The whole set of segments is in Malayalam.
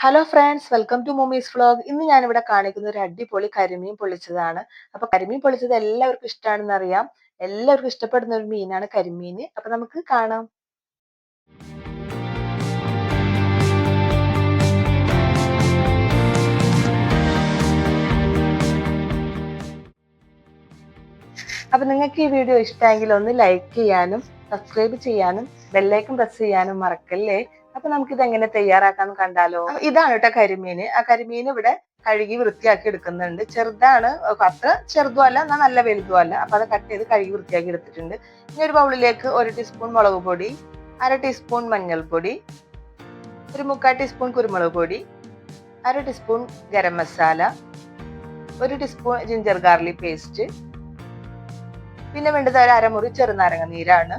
Hello friends welcome to Moomi's vlog ഇന്ന് ഞാനിവിടെ കാണിക്കുന്ന ഒരു അടിപൊളി കരിമീൻ പൊളിച്ചതാണ് അപ്പൊ കരിമീൻ പൊളിച്ചത് എല്ലാവർക്കും ഇഷ്ടമാണെന്ന് അറിയാം. എല്ലാവർക്കും ഇഷ്ടപ്പെടുന്ന ഒരു മീനാണ് കരിമീൻ. അപ്പൊ നമുക്ക് കാണാം. അപ്പൊ നിങ്ങൾക്ക് ഈ വീഡിയോ ഇഷ്ടമെങ്കിൽ ഒന്ന് ലൈക്ക് ചെയ്യാനും സബ്സ്ക്രൈബ് ചെയ്യാനും ബെല്ലൈക്കൺ പ്രസ് ചെയ്യാനും മറക്കല്ലേ? അപ്പൊ നമുക്ക് ഇത് എങ്ങനെ തയ്യാറാക്കാന്ന് കണ്ടാലോ? ഇതാണ് കേട്ടോ കരിമീൻ ആ കരിമീൻ ഇവിടെ കഴുകി വൃത്തിയാക്കി എടുക്കുന്നുണ്ട്. ചെറുതാണ് അത്ര ചെറുതും അല്ല എന്നാൽ നല്ല വലുതും അല്ല. അപ്പൊ അത് കട്ട് ചെയ്ത് കഴുകി വൃത്തിയാക്കി എടുത്തിട്ടുണ്ട്. ഇനി ഒരു ബൗളിലേക്ക് ഒരു ടീസ്പൂൺ മുളക് പൊടി അര ടീസ്പൂൺ മഞ്ഞൾപ്പൊടി ഒരു മുക്കാൽ ടീസ്പൂൺ കുരുമുളക് പൊടി അര ടീസ്പൂൺ ഗരം മസാല ഒരു ടീസ്പൂൺ ജിഞ്ചർ ഗാർലിക് പേസ്റ്റ് പിന്നെ വേണ്ടത് ഒരു അരമുറി ചെറുനാരങ്ങ നീരാണ്.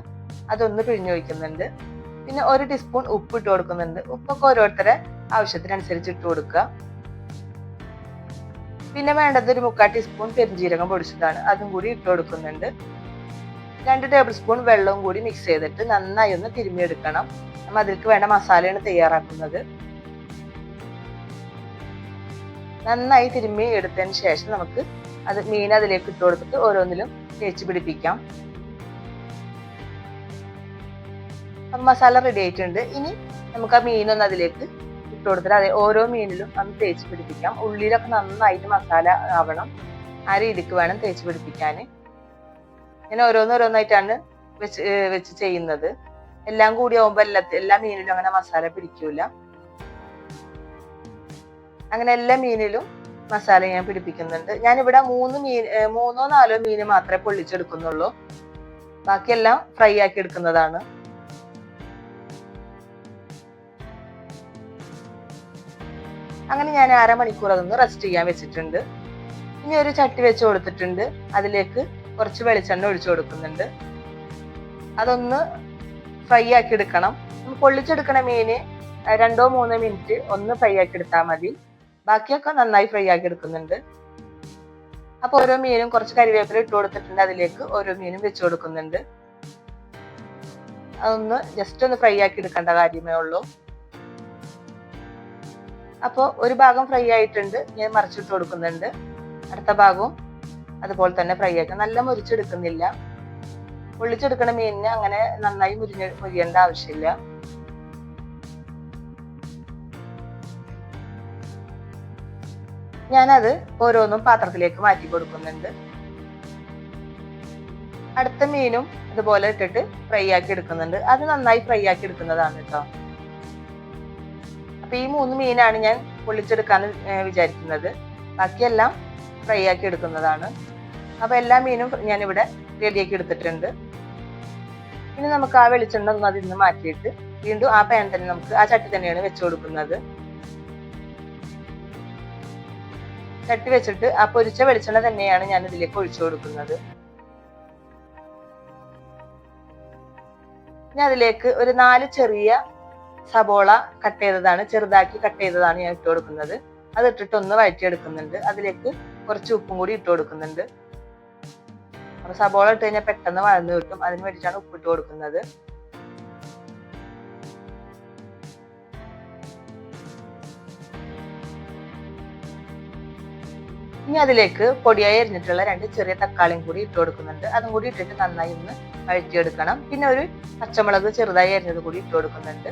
അതൊന്ന് പിഴിഞ്ഞൊഴിക്കുന്നുണ്ട് പിന്നെ ഒരു ടീസ്പൂൺ ഉപ്പ് ഇട്ട് കൊടുക്കുന്നുണ്ട്. ഉപ്പൊക്കെ ഓരോരുത്തരെ ആവശ്യത്തിനനുസരിച്ച് ഇട്ട് കൊടുക്കുക. പിന്നെ വേണ്ടത് ഒരു മുക്കാൽ ടീസ്പൂൺ പെരുംജീരകം പൊടിച്ചതാണ്. അതും കൂടി ഇട്ട് കൊടുക്കുന്നുണ്ട്. രണ്ട് ടേബിൾ സ്പൂൺ വെള്ളവും കൂടി മിക്സ് ചെയ്തിട്ട് നന്നായി ഒന്ന് തിരുമ്മിയെടുക്കണം. നമ്മൾ അതിലേക്ക് വേണ്ട മസാലയാണ് തയ്യാറാക്കുന്നത്. നന്നായി തിരുമ്മി എടുത്തതിന് ശേഷം നമുക്ക് അത് മീൻ അതിലേക്ക് ഇട്ട് കൊടുത്തിട്ട് ഓരോന്നിലും തേച്ച് പിടിപ്പിക്കാം. അപ്പം മസാല റെഡി ആയിട്ടുണ്ട്. ഇനി നമുക്ക് ആ മീനൊന്ന് അതിലേക്ക് ഇട്ട് കൊടുത്തിട്ട് അതെ ഓരോ മീനിലും ഒന്ന് തേച്ച് പിടിപ്പിക്കാം. ഉള്ളിലൊക്കെ നന്നായിട്ട് മസാല ആവണം. ആ രീതിക്ക് വേണം തേച്ച് പിടിപ്പിക്കാൻ. ഞാൻ ഓരോന്നോരോന്നായിട്ടാണ് വെച്ച് വെച്ച് ചെയ്യുന്നത്. എല്ലാം കൂടി ആവുമ്പോൾ എല്ലാ എല്ലാ മീനിലും അങ്ങനെ മസാല പിടിക്കൂല. അങ്ങനെ എല്ലാ മീനിലും മസാല ഞാൻ പിടിപ്പിക്കുന്നുണ്ട്. ഞാനിവിടെ മൂന്ന് മീൻ മൂന്നോ നാലോ മീൻ മാത്രമേ പൊള്ളിച്ചെടുക്കുന്നുള്ളൂ. ബാക്കിയെല്ലാം ഫ്രൈ ആക്കി എടുക്കുന്നതാണ്. അങ്ങനെ ഞാൻ അരമണിക്കൂർ അതൊന്ന് റെസ്റ്റ് ചെയ്യാൻ വെച്ചിട്ടുണ്ട്. ഇനി ഒരു ചട്ടി വെച്ച് കൊടുത്തിട്ടുണ്ട്. അതിലേക്ക് കുറച്ച് വെളിച്ചെണ്ണ ഒഴിച്ചു കൊടുക്കുന്നുണ്ട്. അതൊന്ന് ഫ്രൈ ആക്കി എടുക്കണം. പൊള്ളിച്ചെടുക്കണ മീന് രണ്ടോ മൂന്നോ മിനിറ്റ് ഒന്ന് ഫ്രൈ ആക്കി എടുത്താൽ മതി. ബാക്കിയൊക്കെ നന്നായി ഫ്രൈ ആക്കി എടുക്കുന്നുണ്ട്. അപ്പൊ ഓരോ മീനും കുറച്ച് കരിവേപ്പില ഇട്ട് കൊടുത്തിട്ടുണ്ട്. അതിലേക്ക് ഓരോ മീനും വെച്ച് കൊടുക്കുന്നുണ്ട്. അതൊന്ന് ജസ്റ്റ് ഒന്ന് ഫ്രൈ ആക്കി എടുക്കേണ്ട കാര്യമേ ഉള്ളൂ. അപ്പോൾ ഒരു ഭാഗം ഫ്രൈ ആയിട്ടുണ്ട്. ഞാൻ മറിച്ചിട്ട് കൊടുക്കുന്നുണ്ട്. അടുത്ത ഭാഗവും അതുപോലെ തന്നെ ഫ്രൈ ആക്കാം നല്ല മുരിച്ചെടുക്കുന്നില്ല. പൊള്ളിച്ചെടുക്കണ മീനിന് അങ്ങനെ നന്നായി മുരിഞ്ഞ മുരിയേണ്ട ആവശ്യമില്ല. ഞാനത് ഓരോന്നും പാത്രത്തിലേക്ക് മാറ്റി കൊടുക്കുന്നുണ്ട്. അടുത്ത മീനും ഇതുപോലെ ഇട്ടിട്ട് ഫ്രൈ ആക്കി എടുക്കുന്നുണ്ട്. അത് നന്നായി ഫ്രൈ ആക്കി എടുക്കുന്നതാണ് കേട്ടോ ഈ മൂന്ന് മീനാണ് ഞാൻ പൊള്ളിച്ചെടുക്കാന്ന് വിചാരിക്കുന്നത്. ബാക്കിയെല്ലാം ഫ്രൈ ആക്കി എടുക്കുന്നതാണ്. അപ്പൊ എല്ലാ മീനും ഞാൻ ഇവിടെ റെഡിയാക്കി എടുത്തിട്ടുണ്ട്. ഇനി നമുക്ക് ആ വെളിച്ചെണ്ണ ഒന്ന് അതിൽ നിന്ന് മാറ്റിയിട്ട് വീണ്ടും ആ പാൻ തന്നെ നമുക്ക് ആ ചട്ടി തന്നെയാണ് വെച്ചു കൊടുക്കുന്നത്. ചട്ടി വെച്ചിട്ട് ആ പൊരിച്ച വെളിച്ചെണ്ണ തന്നെയാണ് ഞാൻ ഇതിലേക്ക് ഒഴിച്ചു കൊടുക്കുന്നത്. ഇനി അതിലേക്ക് ഒരു നാല് ചെറിയ സബോള കട്ട് ചെയ്തതാണ് ചെറുതാക്കി കട്ട് ചെയ്തതാണ് ഞാൻ ഇട്ട് കൊടുക്കുന്നത് അത് ഇട്ടിട്ട് ഒന്ന് വഴറ്റിയെടുക്കുന്നുണ്ട്. അതിലേക്ക് കുറച്ച് ഉപ്പും കൂടി ഇട്ട് കൊടുക്കുന്നുണ്ട് അപ്പൊ സബോള ഇട്ട് കഴിഞ്ഞാൽ പെട്ടെന്ന് വഴന്ന് കിട്ടും. അതിന് വേണ്ടിയിട്ടാണ് ഉപ്പിട്ട് കൊടുക്കുന്നത്. ഇനി അതിലേക്ക് പൊടിയായി അരിഞ്ഞിട്ടുള്ള രണ്ട് ചെറിയ തക്കാളിയും കൂടി ഇട്ട് കൊടുക്കുന്നുണ്ട്. അതും കൂടി ഇട്ടിട്ട് നന്നായി ഒന്ന് വഴറ്റിയെടുക്കണം. പിന്നെ ഒരു പച്ചമുളക് ചെറുതായി അരിഞ്ഞത് കൂടി ഇട്ട് കൊടുക്കുന്നുണ്ട്.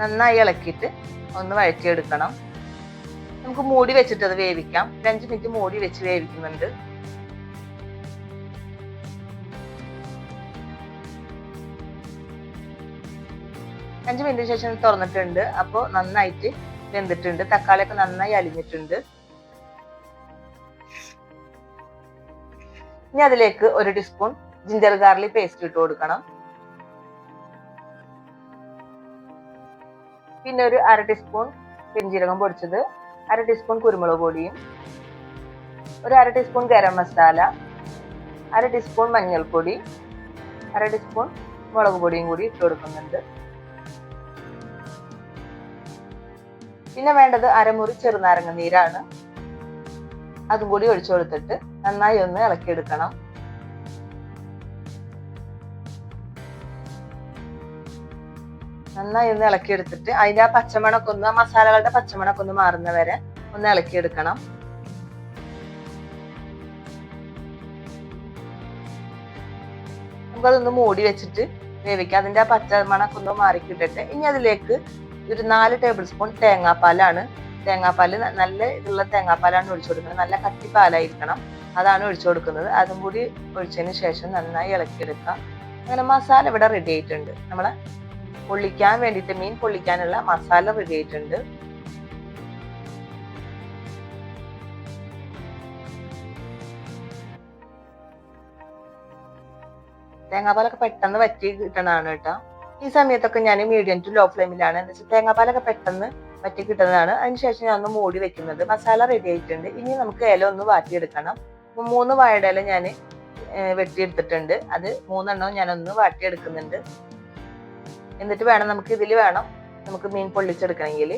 നന്നായി ഇളക്കിയിട്ട് ഒന്ന് വഴറ്റിയെടുക്കണം. നമുക്ക് മൂടി വെച്ചിട്ട് അത് വേവിക്കാം. ഒരു അഞ്ച് മിനിറ്റ് മൂടി വെച്ച് വേവിക്കുന്നുണ്ട്. അഞ്ച് മിനിറ്റ് ശേഷം തുറന്നിട്ടുണ്ട്. അപ്പോൾ നന്നായിട്ട് വെന്തിട്ടുണ്ട്. തക്കാളിയൊക്കെ നന്നായി അലിഞ്ഞിട്ടുണ്ട്. ഇനി അതിലേക്ക് ഒരു ടീസ്പൂൺ ജിഞ്ചർ ഗാർലിക് പേസ്റ്റ് ഇട്ട് കൊടുക്കണം. പിന്നെ ഒരു അര ടീസ്പൂൺ പെരിഞ്ജീരകം പൊടിച്ചത് അര ടീസ്പൂൺ കുരുമുളക് പൊടിയും ഒരു അര ടീസ്പൂൺ ഗരം മസാല അര ടീസ്പൂൺ മഞ്ഞൾപ്പൊടി അര ടീസ്പൂൺ മുളക് പൊടിയും കൂടി ഇട്ട് കൊടുക്കുന്നുണ്ട്. പിന്നെ വേണ്ടത് അരമുറി ചെറുനാരങ്ങ നീരാണ്. അതും കൂടി ഒഴിച്ചു കൊടുത്തിട്ട് നന്നായി ഒന്ന് ഇളക്കിയെടുക്കണം. നന്നായി ഒന്ന് ഇളക്കിയെടുത്തിട്ട് അതിന്റെ ആ പച്ചമണക്കൊന്ന് ഒന്ന് ആ മസാലകളുടെ പച്ചമണക്കൊന്ന് മാറുന്ന വരെ ഒന്ന് ഇളക്കിയെടുക്കണം. നമുക്കതൊന്ന് മൂടി വെച്ചിട്ട് വേവിക്കാം. അതിന്റെ ആ പച്ചമണക്കൊന്ന് മാറിക്കിട്ടിട്ട്. ഇനി അതിലേക്ക് ഒരു നാല് ടേബിൾ സ്പൂൺ തേങ്ങാപ്പാലാണ്. തേങ്ങാപ്പാൽ നല്ല ഇതുള്ള തേങ്ങാപ്പാലാണ് ഒഴിച്ചു കൊടുക്കുന്നത്. നല്ല കട്ടിപ്പാലായിരിക്കണം. അതാണ് ഒഴിച്ചു കൊടുക്കുന്നത്. അതും കൂടി ഒഴിച്ചതിന് ശേഷം നന്നായി ഇളക്കിയെടുക്കാം. അങ്ങനെ മസാല ഇവിടെ റെഡി ആയിട്ടുണ്ട്. നമ്മളെ പൊള്ളിക്കാൻ വേണ്ടിയിട്ട് മീൻ പൊള്ളിക്കാനുള്ള മസാല റെഡി ആയിട്ടുണ്ട്. തേങ്ങാപ്പാലൊക്കെ പെട്ടെന്ന് വറ്റി കിട്ടണതാണ് കേട്ടോ. ഈ സമയത്തൊക്കെ ഞാൻ മീഡിയം ടു ലോ ഫ്ലെയിമിലാണ് എന്താ വെച്ചാൽ തേങ്ങാപ്പാലൊക്കെ പെട്ടെന്ന് വറ്റി കിട്ടുന്നതാണ്. അതിനുശേഷം ഞാൻ ഒന്ന് മൂടി വെക്കുന്നത് മസാല റെഡി ആയിട്ടുണ്ട്. ഇനി നമുക്ക് ഇല ഒന്ന് വാട്ടിയെടുക്കണം. മൂന്ന് വാഴയുടെ ഇല ഞാൻ വെട്ടിയെടുത്തിട്ടുണ്ട്. അത് മൂന്നെണ്ണവും ഞാനൊന്ന് വാട്ടിയെടുക്കുന്നുണ്ട്. എന്നിട്ട് വേണം നമുക്ക് ഇതിൽ വേണം നമുക്ക് മീൻ പൊള്ളിച്ചെടുക്കണമെങ്കിൽ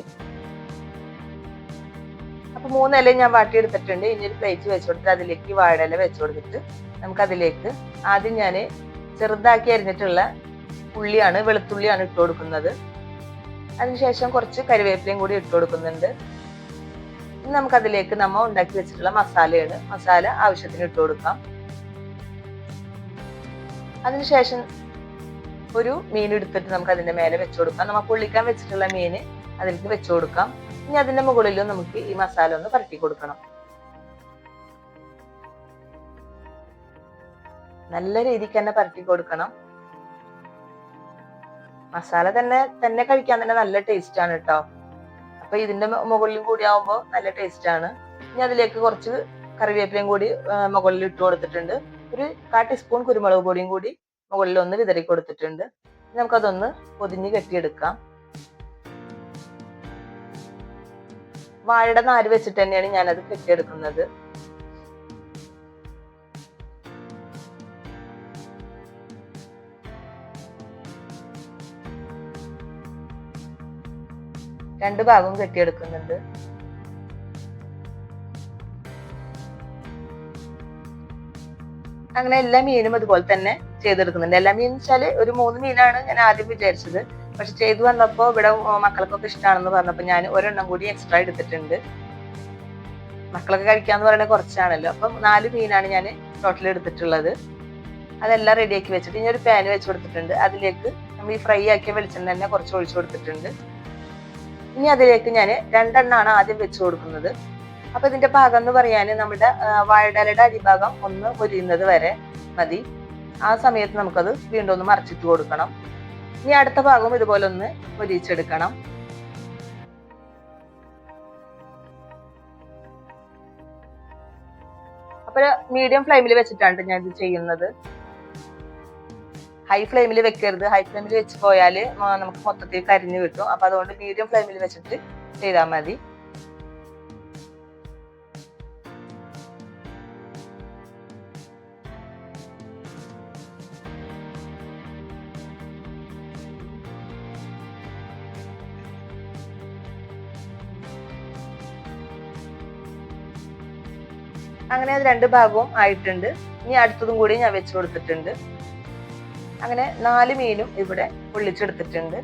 അപ്പൊ മൂന്ന് ഇല ഞാൻ വാട്ടിയെടുത്തിട്ടുണ്ട്. ഇനി ഒരു പ്ലേറ്റ് വെച്ച് കൊടുത്തിട്ട് അതിലേക്ക് വാഴയില വെച്ച് കൊടുത്തിട്ട് നമുക്ക് അതിലേക്ക് ആദ്യം ഞാൻ ചെറുതാക്കി അരിഞ്ഞിട്ടുള്ള ഉള്ളിയാണ് വെളുത്തുള്ളിയാണ് ഇട്ട് കൊടുക്കുന്നത്. അതിനുശേഷം കുറച്ച് കരിവേപ്പിലയും കൂടി ഇട്ട് കൊടുക്കുന്നുണ്ട്. ഇനി നമുക്ക് അതിലേക്ക് നമ്മ ഉണ്ടാക്കി വെച്ചിട്ടുള്ള മസാലയാണ്. മസാല ആവശ്യത്തിന് ഇട്ട് കൊടുക്കാം. അതിനുശേഷം ഒരു മീൻ എടുത്തിട്ട് നമുക്ക് അതിന്റെ മേലെ വെച്ചു കൊടുക്കാം. നമ്മൾ പൊള്ളിക്കാൻ വെച്ചിട്ടുള്ള മീൻ അതിലേക്ക് വെച്ചു കൊടുക്കാം. ഇനി അതിന്റെ മുകളിലും നമുക്ക് ഈ മസാല ഒന്ന് പരട്ടി കൊടുക്കണം. നല്ല രീതിക്ക് തന്നെ പരട്ടി കൊടുക്കണം. മസാല തന്നെ തന്നെ കഴിക്കാൻ തന്നെ നല്ല ടേസ്റ്റ് ആണ് കേട്ടോ അപ്പൊ ഇതിന്റെ മുകളിൽ കൂടി ആവുമ്പോൾ നല്ല ടേസ്റ്റ് ആണ്. ഇനി അതിലേക്ക് കുറച്ച് കറിവേപ്പിലയും കൂടി മുകളിൽ ഇട്ട് കൊടുത്തിട്ടുണ്ട്. ഒരു കാ ടീസ്പൂൺ കുരുമുളക് പൊടിയും കൂടി മുകളിൽ ഒന്ന് വിതറി കൊടുത്തിട്ടുണ്ട് നമുക്കതൊന്ന് പൊതിഞ്ഞ് കെട്ടിയെടുക്കാം. വാഴയുടെ നാര് വെച്ചിട്ട് തന്നെയാണ് ഞാനത് കെട്ടിയെടുക്കുന്നത്. രണ്ട് ഭാഗവും കെട്ടിയെടുക്കുന്നുണ്ട്. അങ്ങനെ എല്ലാ മീനും അതുപോലെ തന്നെ ചെയ്തെടുക്കുന്നുണ്ട്. എല്ലാ മീൻ വെച്ചാൽ ഒരു മൂന്ന് മീനാണ് ഞാൻ ആദ്യം വിചാരിച്ചത്. പക്ഷെ ചെയ്തു വന്നപ്പോൾ ഇവിടെ മക്കൾക്കൊക്കെ ഇഷ്ടമാണെന്ന് പറഞ്ഞപ്പോൾ ഞാൻ ഒരെണ്ണം കൂടി എക്സ്ട്രാ എടുത്തിട്ടുണ്ട്. മക്കളൊക്കെ കഴിക്കാന്ന് പറയുന്നത് കുറച്ചാണല്ലോ. അപ്പം നാല് മീനാണ് ഞാൻ ടോട്ടൽ എടുത്തിട്ടുള്ളത്. അതെല്ലാം റെഡിയാക്കി വെച്ചിട്ട് ഇനി ഒരു പാൻ വെച്ച് കൊടുത്തിട്ടുണ്ട്. അതിലേക്ക് നമ്മൾ ഈ ഫ്രൈ ആക്കിയ വെളിച്ചെണ്ണ തന്നെ കുറച്ച് ഒഴിച്ചു കൊടുത്തിട്ടുണ്ട്. ഇനി അതിലേക്ക് ഞാൻ രണ്ടെണ്ണമാണ് ആദ്യം വെച്ച് കൊടുക്കുന്നത്. അപ്പൊ ഇതിന്റെ ഭാഗം എന്ന് പറയാൻ നമ്മുടെ വാഴടലയുടെ അടിഭാഗം ഒന്ന് പൊരിയുന്നത് വരെ മതി. ആ സമയത്ത് നമുക്കത് വീണ്ടും ഒന്ന് മറിച്ചിട്ട് കൊടുക്കണം. ഇനി അടുത്ത ഭാഗവും ഇതുപോലെ ഒന്ന് പൊതിച്ചെടുക്കണം അപ്പൊ മീഡിയം ഫ്ലെയിമിൽ വെച്ചിട്ടാണ് ഞാൻ ഇത് ചെയ്യുന്നത്. ഹൈ ഫ്ലെയിമിൽ വെക്കരുത്. ഹൈ ഫ്ലെയിമിൽ വെച്ച് പോയാൽ നമുക്ക് മൊത്തത്തിൽ കരിഞ്ഞു കിട്ടും. അപ്പൊ അതുകൊണ്ട് മീഡിയം ഫ്ലെയിമിൽ വെച്ചിട്ട് ചെയ്താൽ മതി. അങ്ങനെ അത് രണ്ട് ഭാഗവും ആയിട്ടുണ്ട്. ഇനി അടുത്തതും കൂടി ഞാൻ വെച്ച് കൊടുത്തിട്ടുണ്ട്. അങ്ങനെ നാല് മീനും ഇവിടെ പൊള്ളിച്ചെടുത്തിട്ടുണ്ട്.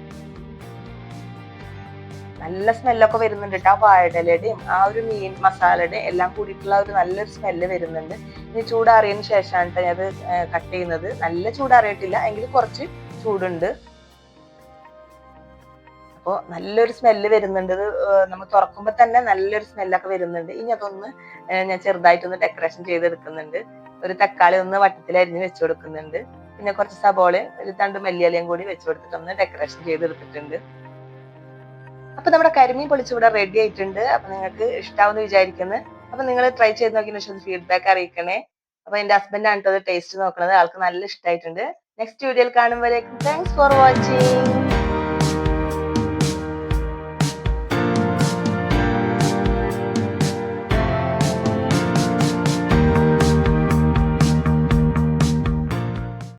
നല്ല സ്മെല്ലൊക്കെ വരുന്നുണ്ട് കേട്ടോ ആ വാഴയിലയുടെയും ആ ഒരു മീൻ മസാലയുടെയും എല്ലാം കൂടിയിട്ടുള്ള ഒരു നല്ലൊരു സ്മെല്ല് വരുന്നുണ്ട്. ഇനി ചൂടാറിയതിന് ശേഷമാണ് ഞാൻ അത് കട്ട് ചെയ്യുന്നത്. നല്ല ചൂടാറിയിട്ടില്ല എങ്കിൽ കുറച്ച് ചൂടുണ്ട്. അപ്പോൾ നല്ലൊരു സ്മെല്ല് വരുന്നുണ്ട്. നമ്മൾ തുറക്കുമ്പോൾ തന്നെ നല്ലൊരു സ്മെല്ലൊക്കെ വരുന്നുണ്ട്. ഇനി അതൊന്ന് ഞാൻ ചെറുതായിട്ടൊന്ന് ഡെക്കറേഷൻ ചെയ്തെടുക്കുന്നുണ്ട്. ഒരു തക്കാളി ഒന്ന് വട്ടത്തിൽ അരിഞ്ഞ് വെച്ചു കൊടുക്കുന്നുണ്ട്. പിന്നെ കുറച്ച് സബോളയും ഒരു തണ്ട് മല്ലിയിലയും കൂടി വെച്ച് കൊടുത്തിട്ട് ഒന്ന് ഡെക്കറേഷൻ ചെയ്തെടുത്തിട്ടുണ്ട്. അപ്പൊ നമ്മുടെ കരിമീൻ പൊളിച്ച് ഇവിടെ റെഡി ആയിട്ടുണ്ട്. അപ്പൊ നിങ്ങൾക്ക് ഇഷ്ടാവുന്ന വിചാരിക്കുന്നു. അപ്പൊ നിങ്ങൾ ട്രൈ ചെയ്ത് നോക്കിയതിന് ശേഷം ഫീഡ്ബാക്ക് അറിയിക്കണേ. അപ്പൊ എന്റെ ഹസ്ബൻഡ് ആണ് ടേസ്റ്റ് നോക്കുന്നത് ആൾക്ക് നല്ല ഇഷ്ടമായിട്ടുണ്ട് നെക്സ്റ്റ് വീഡിയോയിൽ കാണുമ്പോഴേക്കും താങ്ക്സ് ഫോർ വാച്ചിങ്